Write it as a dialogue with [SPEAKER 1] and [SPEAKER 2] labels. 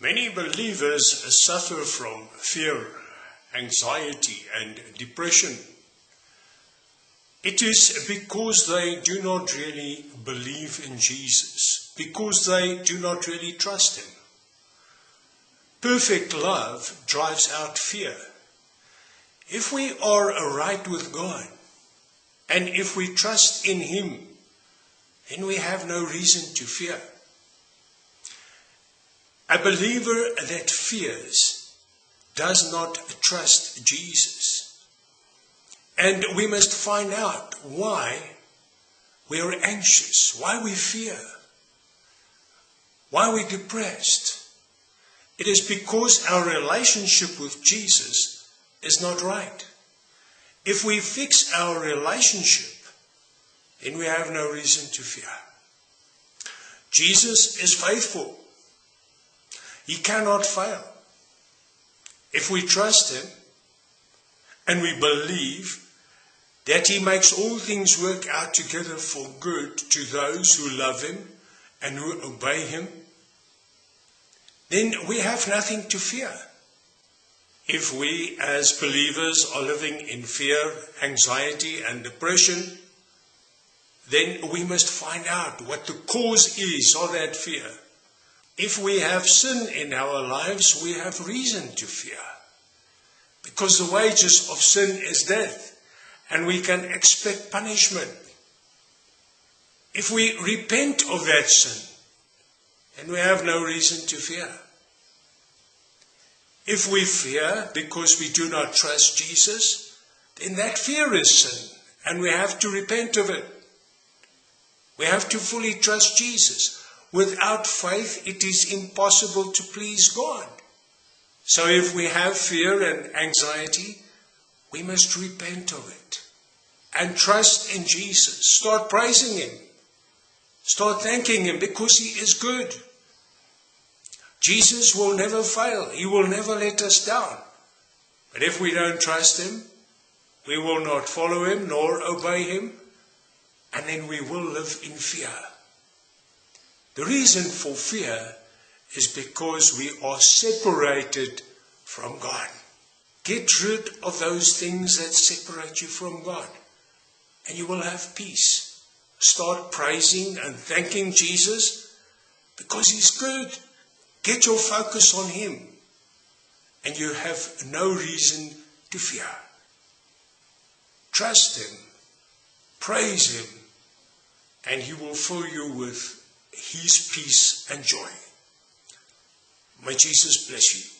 [SPEAKER 1] Many believers suffer from fear, anxiety, and depression. It is because they do not really believe in Jesus, because they do not really trust Him. Perfect love drives out fear. If we are right with God, and if we trust in Him, then we have no reason to fear. A believer that fears does not trust Jesus. And we must find out why we are anxious, why we fear, why we're depressed. It is because our relationship with Jesus is not right. If we fix our relationship, then we have no reason to fear. Jesus is faithful. He cannot fail. If we trust Him and we believe that He makes all things work out together for good to those who love Him and who obey Him, then we have nothing to fear. If we as believers are living in fear, anxiety, and depression, then we must find out what the cause is of that fear. If we have sin in our lives, we have reason to fear. Because the wages of sin is death, and we can expect punishment. If we repent of that sin, then we have no reason to fear. If we fear because we do not trust Jesus, then that fear is sin, and we have to repent of it. We have to fully trust Jesus. Without faith, it is impossible to please God. So if we have fear and anxiety, we must repent of it and trust in Jesus. Start praising Him. Start thanking Him because He is good. Jesus will never fail. He will never let us down. But if we don't trust Him, we will not follow Him nor obey Him, and then we will live in fear. The reason for fear is because we are separated from God. Get rid of those things that separate you from God, and you will have peace. Start praising and thanking Jesus because He's good. Get your focus on Him, and you have no reason to fear. Trust Him, praise Him, and He will fill you with his peace and joy. May Jesus bless you.